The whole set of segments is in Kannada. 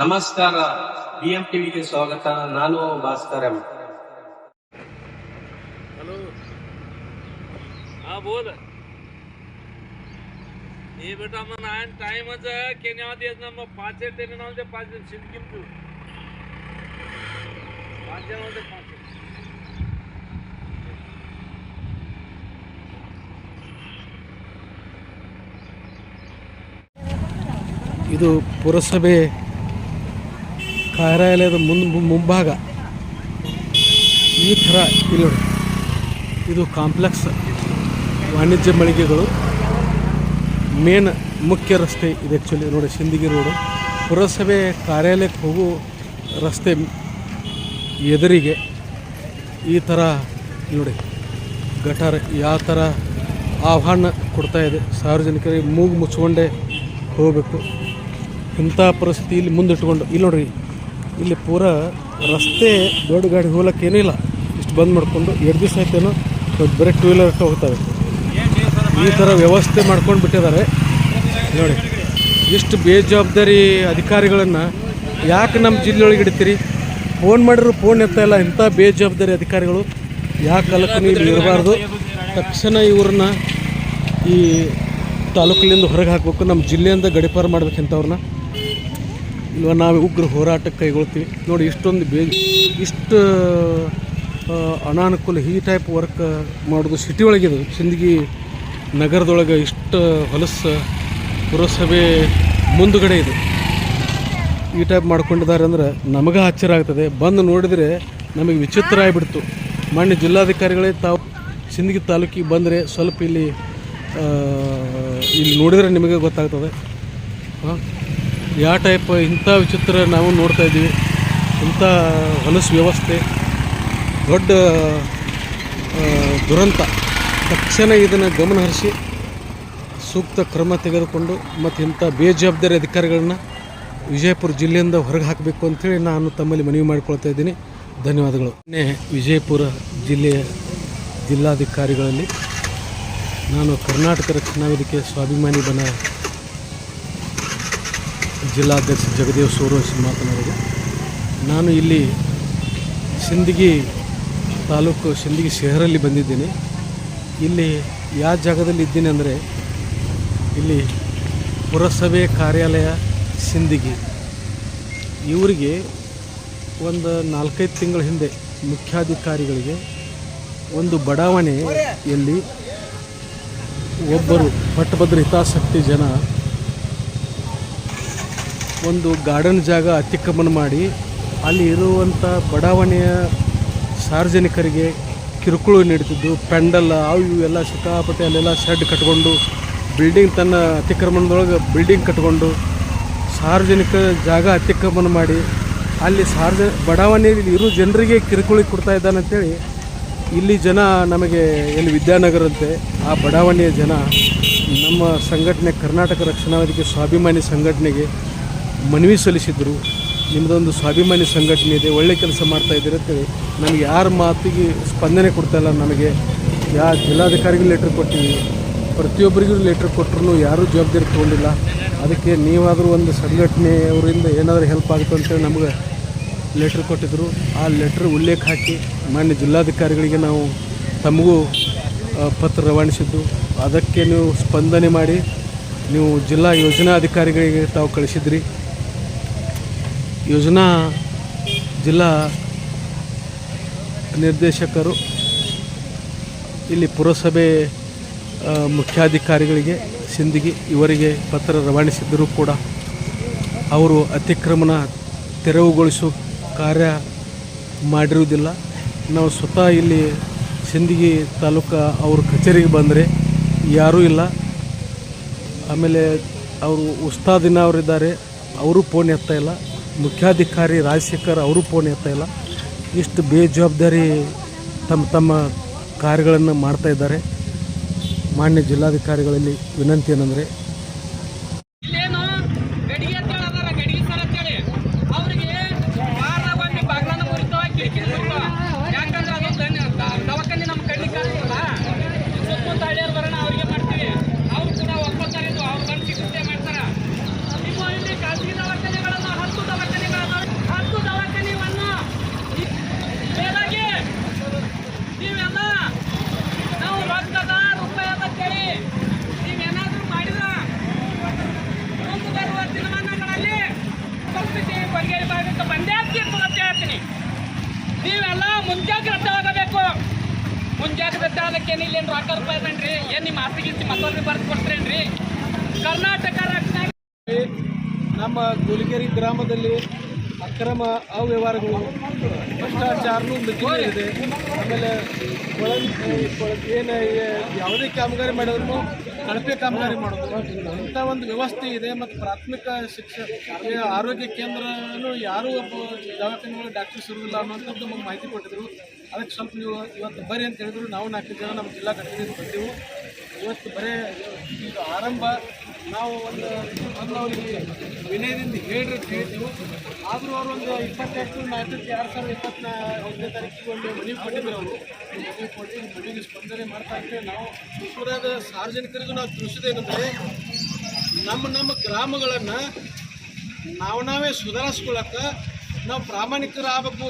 ನಮಸ್ಕಾರ ಬಿಎಂ ಟಿವಿಗೆ ಸ್ವಾಗತ ನಾನು ಭಾಸ್ಕರ್ ಎಂ हेलो हा बोल हे बेटा मग आहे टाइमच केन्या देत ना मग पाच आहे त्याने नाव ते पाच शिंदकीम तू पाच जण होते पाच ಇದು ಪುರಸಭೆ ಕಾರ್ಯಾಲಯದ ಮುಂದ್ ಮುಂಭಾಗ ಈ ಥರ ಇಲ್ಲಿ ನೋಡಿ ಇದು ಕಾಂಪ್ಲೆಕ್ಸ್ ವಾಣಿಜ್ಯ ಮಳಿಗೆಗಳು. ಮೇನ್ ಮುಖ್ಯ ರಸ್ತೆ ಇದು ಆ್ಯಕ್ಚುಲಿ ನೋಡಿ, ಸಿಂದಗಿ ರೋಡು ಪುರಸಭೆ ಕಾರ್ಯಾಲಯಕ್ಕೆ ಹೋಗುವ ರಸ್ತೆ ಎದುರಿಗೆ ಈ ಥರ ನೋಡಿ, ಗಟಾರ ಯಾವ ಥರ ಆಹ್ವಾನ ಕೊಡ್ತಾ ಇದೆ. ಸಾರ್ವಜನಿಕರಿಗೆ ಮೂಗು ಮುಚ್ಕೊಂಡೇ ಹೋಗಬೇಕು. ಇಂಥ ಪರಿಸ್ಥಿತಿ ಇಲ್ಲಿ ಮುಂದಿಟ್ಕೊಂಡು, ಇಲ್ಲಿ ನೋಡ್ರಿ ಇಲ್ಲಿ ಪೂರ ರಸ್ತೆ ದೊಡ್ಡ ಗಾಡಿ ಹೋಗಕ್ಕೆ ಏನೂ ಇಲ್ಲ. ಇಷ್ಟು ಬಂದ್ ಮಾಡಿಕೊಂಡು ಎರಡು ದಿವಸ ಆಯ್ತೇನೋ ಬರೀ ಟೂ ವೀಲರ್ ಹೋಗ್ತವೆ ಈ ಥರ ವ್ಯವಸ್ಥೆ ಮಾಡ್ಕೊಂಡು ಬಿಟ್ಟಿದ್ದಾರೆ. ನೋಡಿ, ಇಷ್ಟು ಬೇಜವಾಬ್ದಾರಿ ಅಧಿಕಾರಿಗಳನ್ನು ಯಾಕೆ ನಮ್ಮ ಜಿಲ್ಲೆಯೊಳಗೆ ಇಡ್ತೀರಿ? ಫೋನ್ ಮಾಡಿದ್ರು ಫೋನ್ ಎತ್ತಾ ಇಲ್ಲ, ಇಂಥ ಬೇಜವಾಬ್ದಾರಿ ಅಧಿಕಾರಿಗಳು. ಯಾಕೆ ಕಾಲಕ್ಕೂ ನೀವು ಇರಬಾರ್ದು? ತಕ್ಷಣ ಇವ್ರನ್ನ ಈ ತಾಲೂಕಿನಿಂದ ಹೊರಗೆ ಹಾಕಬೇಕು, ನಮ್ಮ ಜಿಲ್ಲೆಯಿಂದ ಗಡಿಪಾರು ಮಾಡ್ಬೇಕಂತವ್ರನ್ನ ನಾವು ಉಗ್ರ ಹೋರಾಟಕ್ಕೆ ಕೈಗೊಳ್ತೀವಿ. ನೋಡಿ, ಇಷ್ಟೊಂದು ಬೇ ಇಷ್ಟು ಅನಾನುಕೂಲ ಈ ಟೈಪ್ ವರ್ಕ್ ಮಾಡೋದು ಸಿಟಿ ಒಳಗಿದೆ ಸಿಂದಗಿ ನಗರದೊಳಗೆ ಇಷ್ಟು ಹೊಲಸು ಪುರಸಭೆ ಮುಂದುಗಡೆ ಇದು. ಈ ಟೈಪ್ ಮಾಡ್ಕೊಂಡಿದ್ದಾರೆ ಅಂದ್ರೆ ನಮಗೆ ಆಶ್ಚರ್ಯ ಆಗ್ತದೆ. ಬಂದು ನೋಡಿದರೆ ನಮಗೆ ವಿಚಿತ್ರ ಆಗಿಬಿಡ್ತು. ಮಾನ್ಯ ಜಿಲ್ಲಾಧಿಕಾರಿಗಳೇ ತಾವು ಸಿಂದಗಿ ತಾಲೂಕಿಗೆ ಬಂದರೆ ಸ್ವಲ್ಪ ಇಲ್ಲಿ ಇಲ್ಲಿ ನೋಡಿದರೆ ನಿಮಗೆ ಗೊತ್ತಾಗ್ತದೆ. ಹಾಂ? ಯಾವ ಟೈಪ್ ಇಂಥ ವಿಚಿತ್ರ ನಾವು ನೋಡ್ತಾ ಇದ್ದೀವಿ. ಇಂಥ ಹೊಲಸು ವ್ಯವಸ್ಥೆ, ದೊಡ್ಡ ದುರಂತ. ತಕ್ಷಣ ಇದನ್ನು ಗಮನಹರಿಸಿ ಸೂಕ್ತ ಕ್ರಮ ತೆಗೆದುಕೊಂಡು ಮತ್ತು ಇಂಥ ಬೇಜವಾಬ್ದಾರಿ ಅಧಿಕಾರಿಗಳನ್ನ ವಿಜಯಪುರ ಜಿಲ್ಲೆಯಿಂದ ಹೊರಗೆ ಹಾಕಬೇಕು ಅಂಥೇಳಿ ನಾನು ತಮ್ಮಲ್ಲಿ ಮನವಿ ಮಾಡಿಕೊಳ್ತಾ ಇದ್ದೀನಿ. ಧನ್ಯವಾದಗಳು. ನಿನ್ನೆ ವಿಜಯಪುರ ಜಿಲ್ಲೆಯ ಜಿಲ್ಲಾಧಿಕಾರಿಗಳಲ್ಲಿ ನಾನು ಕರ್ನಾಟಕ ರಕ್ಷಣಾ ವೇದಿಕೆ ಸ್ವಾಭಿಮಾನಿ ಬನ ಜಿಲ್ಲಾಧ್ಯಕ್ಷ ಜಗದೇವ್ ಸೂರ್ಯವಂಶಿ ಮಾತನಾಡಿದೆ ನಾನು ಇಲ್ಲಿ ಸಿಂದಗಿ ತಾಲೂಕು ಸಿಂದಗಿ ಶಹರಲ್ಲಿ ಬಂದಿದ್ದೀನಿ. ಇಲ್ಲಿ ಯಾವ ಜಾಗದಲ್ಲಿ ಇದ್ದೀನಿ ಅಂದರೆ ಇಲ್ಲಿ ಪುರಸಭೆ ಕಾರ್ಯಾಲಯ ಸಿಂದಗಿ. ಇವರಿಗೆ ಒಂದು ನಾಲ್ಕೈದು ತಿಂಗಳ ಹಿಂದೆ ಮುಖ್ಯಾಧಿಕಾರಿಗಳಿಗೆ ಒಂದು ಬಡಾವಣೆಯಲ್ಲಿ ಒಬ್ಬರು ಪಟ್ಟಭದ್ರ ಹಿತಾಸಕ್ತಿ ಜನ ಒಂದು ಗಾರ್ಡನ್ ಜಾಗ ಅತಿಕ್ರಮಣ ಮಾಡಿ ಅಲ್ಲಿ ಇರುವಂಥ ಬಡಾವಣೆಯ ಸಾರ್ವಜನಿಕರಿಗೆ ಕಿರುಕುಳ ನೀಡುತ್ತಿದ್ದು, ಪೆಂಡಲ್, ಅವು ಇವು ಎಲ್ಲ ಸಿಕ್ಕಾಪಟ್ಟೆ ಅಲ್ಲೆಲ್ಲ ಶೆಡ್ ಕಟ್ಕೊಂಡು ಬಿಲ್ಡಿಂಗ್ ತನ್ನ ಅತಿಕ್ರಮಣದೊಳಗೆ ಬಿಲ್ಡಿಂಗ್ ಕಟ್ಕೊಂಡು ಸಾರ್ವಜನಿಕ ಜಾಗ ಅತಿಕ್ರಮಣ ಮಾಡಿ, ಅಲ್ಲಿ ಸಾರ್ವಜ, ಬಡಾವಣೆಯಲ್ಲಿ ಇರೋ ಜನರಿಗೆ ಕಿರುಕುಳ ಕೊಡ್ತಾ ಇದ್ದಾನಂತೇಳಿ ಇಲ್ಲಿ ಜನ ನಮಗೆ ಎಲ್ಲಿ ವಿದ್ಯಾನಗರಂತೆ, ಆ ಬಡಾವಣೆಯ ಜನ ನಮ್ಮ ಸಂಘಟನೆ ಕರ್ನಾಟಕ ರಕ್ಷಣಾ ವೇದಿಕೆ ಸ್ವಾಭಿಮಾನಿ ಸಂಘಟನೆಗೆ ಮನವಿ ಸಲ್ಲಿಸಿದ್ರು. ನಿಮ್ಮದೊಂದು ಸ್ವಾಭಿಮಾನಿ ಸಂಘಟನೆ ಇದೆ, ಒಳ್ಳೆ ಕೆಲಸ ಮಾಡ್ತಾ ಇದ್ದೀರಿ ಅಂತೇಳಿ ನಮಗೆ ಯಾರ ಮಾತಿಗೆ ಸ್ಪಂದನೆ ಕೊಡ್ತಾ ಇಲ್ಲ ನಮಗೆ. ಯಾ ಜಿಲ್ಲಾಧಿಕಾರಿಗೂ ಲೆಟ್ರ್ ಕೊಟ್ಟಿವಿ. ಪ್ರತಿಯೊಬ್ಬರಿಗೂ ಲೆಟ್ರ್ ಕೊಟ್ಟರು ಯಾರೂ ಜವಾಬ್ದಾರಿ ತೊಗೊಂಡಿಲ್ಲ. ಅದಕ್ಕೆ ನೀವಾದರೂ ಒಂದು ಸಂಘಟನೆಯವರಿಂದ ಏನಾದರೂ ಹೆಲ್ಪ್ ಆಗುತ್ತೆ ಅಂತೇಳಿ ನಮಗೆ ಲೆಟ್ರ್ ಕೊಟ್ಟಿದ್ದರು ಆ ಲೆಟ್ರ್ ಉಲ್ಲೇಖ ಹಾಕಿ ಮಾನ್ಯ ಜಿಲ್ಲಾಧಿಕಾರಿಗಳಿಗೆ ನಾವು ತಮಗೂ ಪತ್ರ ರವಾನಿಸಿದ್ದು. ಅದಕ್ಕೆ ನೀವು ಸ್ಪಂದನೆ ಮಾಡಿ, ನೀವು ಜಿಲ್ಲಾ ಯೋಜನಾ ಅಧಿಕಾರಿಗಳಿಗೆ ತಾವು ಕಳಿಸಿದ್ರಿ. ಯೋಜನಾ ಜಿಲ್ಲಾ ನಿರ್ದೇಶಕರು ಇಲ್ಲಿ ಪುರಸಭೆ ಮುಖ್ಯಾಧಿಕಾರಿಗಳಿಗೆ ಸಿಂದಗಿ ಇವರಿಗೆ ಪತ್ರ ರವಾನಿಸಿದ್ದರೂ ಕೂಡ ಅವರು ಅತಿಕ್ರಮಣ ತೆರವುಗೊಳಿಸುವ ಕಾರ್ಯ ಮಾಡಿರುವುದಿಲ್ಲ. ನಾವು ಸ್ವತಃ ಇಲ್ಲಿ ಸಿಂದಗಿ ತಾಲೂಕು ಅವ್ರ ಕಚೇರಿಗೆ ಬಂದರೆ ಯಾರೂ ಇಲ್ಲ. ಆಮೇಲೆ ಅವರು ಉಸ್ತಾದಿನ ಅವರಿದ್ದಾರೆ. ಅವರು ಫೋನ್ ಎತ್ತಾಯಿಲ್ಲ ಮುಖ್ಯಾಧಿಕಾರಿ ರಾಜಶೇಖರ್ ಅವರು ಫೋನ್ ಎತ್ತಾ ಇಲ್ಲ. ಇಷ್ಟು ಬೇಜವಾಬ್ದಾರಿ ತಮ್ಮ ತಮ್ಮ ಕಾರ್ಯಗಳನ್ನು ಮಾಡ್ತಾ ಇದ್ದಾರೆ. ಮಾನ್ಯ ಜಿಲ್ಲಾಧಿಕಾರಿಗಳಲ್ಲಿ ವಿನಂತಿ ಏನಂದರೆ ಮುಂಜಾಗ್ರತೆ ಇಲ್ಲಿ ಏನು ರೊಕ್ಕ ರೂಪಾಯಿ ಏನು ನಿಮ್ಮ ಆಸ್ತಿ ಗೀಸ್ತಿ ಮತ್ತೊಬ್ಬರು ಬರ್ದು ಕೊಡ್ತೀರೇನ್ರಿ? ಕರ್ನಾಟಕ ರಕ್ಷಣಾ ನಮ್ಮ ಗುಲಿಗೆರಿ ಗ್ರಾಮದಲ್ಲಿ ಅಕ್ರಮ ಅವ್ಯವಹಾರಗಳು, ಭ್ರಷ್ಟಾಚಾರನೂ ಇದೆ ಆಮೇಲೆ ಏನು ಯಾವುದೇ ಕಾಮಗಾರಿ ಮಾಡಿದ್ರು ಕಳಪೆ ಕಾಮಗಾರಿ ಮಾಡೋದು. ಅಂಥ ಒಂದು ವ್ಯವಸ್ಥೆ ಇದೆ ಮತ್ತು ಪ್ರಾಥಮಿಕ ಶಿಕ್ಷಣ, ಆರೋಗ್ಯ ಕೇಂದ್ರನೂ ಯಾರೂ ದವಾಖಾನೆಗಳು ಡಾಕ್ಟರ್ಸ್ ಇರುವುದಿಲ್ಲ ಅನ್ನೋಂಥದ್ದು ನಮಗೆ ಮಾಹಿತಿ ಕೊಟ್ಟಿದ್ರು. ಅದಕ್ಕೆ ಸ್ವಲ್ಪ ನೀವು ಇವತ್ತು ಬರೀ ಅಂತ ಹೇಳಿದ್ರು. ನಾವು ನಾಲ್ಕು ಜನ ನಮ್ಮ ಜಿಲ್ಲಾ ಘಟಕದಿಂದ ಬಂದೆವು ಇವತ್ತು ಬರೇ ಇದು ಆರಂಭ. ನಾವು ಒಂದು ಒಂದು ಅವರಿಗೆ ವಿನಯದಿಂದ ಹೇಳ್ರಿ ಅಂತ ಆದರೂ ಅವರು ಒಂದು ಇಪ್ಪತ್ತೆಂಟು ನಾಲ್ಕು ಎರಡು ಸಾವಿರದ ಇಪ್ಪತ್ನ ಒಂದನೇ ತಾರೀಕಿಗೆ ಒಂದು ಮನವಿ ಕೊಟ್ಟಿದ್ರು ಅವರು. ಮನವಿ ಕೊಟ್ಟು ಮನವಿಗೆ ಸ್ಪಂದನೆ ಮಾಡ್ತಾ ಇದ್ದೇವೆ ನಾವು ವಿಶ್ವದಾಗ ಸಾರ್ವಜನಿಕರಿಗೂ ನಾವು ತಿಳಿಸೋದೇನೆಂದರೆ ನಮ್ಮ ನಮ್ಮ ಗ್ರಾಮಗಳನ್ನು ನಾವು ನಾವೇ ಸುಧಾರಿಸ್ಕೊಳಕ್ಕೆ ನಾವು ಪ್ರಾಮಾಣಿಕರಾಗಬೇಕು.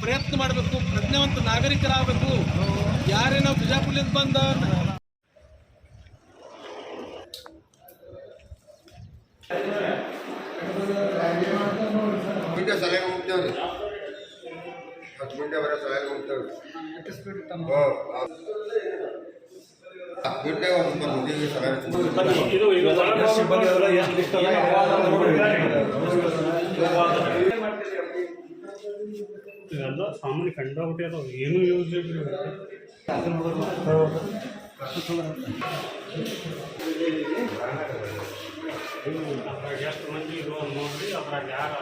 ಪ್ರಯತ್ನ ಮಾಡಬೇಕು ಪ್ರಜ್ಞಾವಂತ ನಾಗರಿಕರಾಗಬೇಕು. ಯಾರೇ ನಾವು ಬಿಜಾಪುರದಿಂದ ಬಂದ ಸಲಹೆ ಹೋಗ್ತೇವ್ರಿ ಹತ್ತು ಮಿಂಟೆ ಬರೋ ಸಲಹೆ ಹೋಗ್ತೇವ್ರಿ ಒಂದು ಸಲಹೆ ಇವೆಲ್ಲ ಸಾಮಾನ್ಯ ಕಂಡಾಬಿಟ್ಟೆ ಅದಾವ ಏನು ಯೂಸ್ ಅದ್ರಾಗ ಎಷ್ಟು ಮಂದಿ ಇದು ನೋಡ್ರಿ ಅದ್ರಾಗ ಯಾರು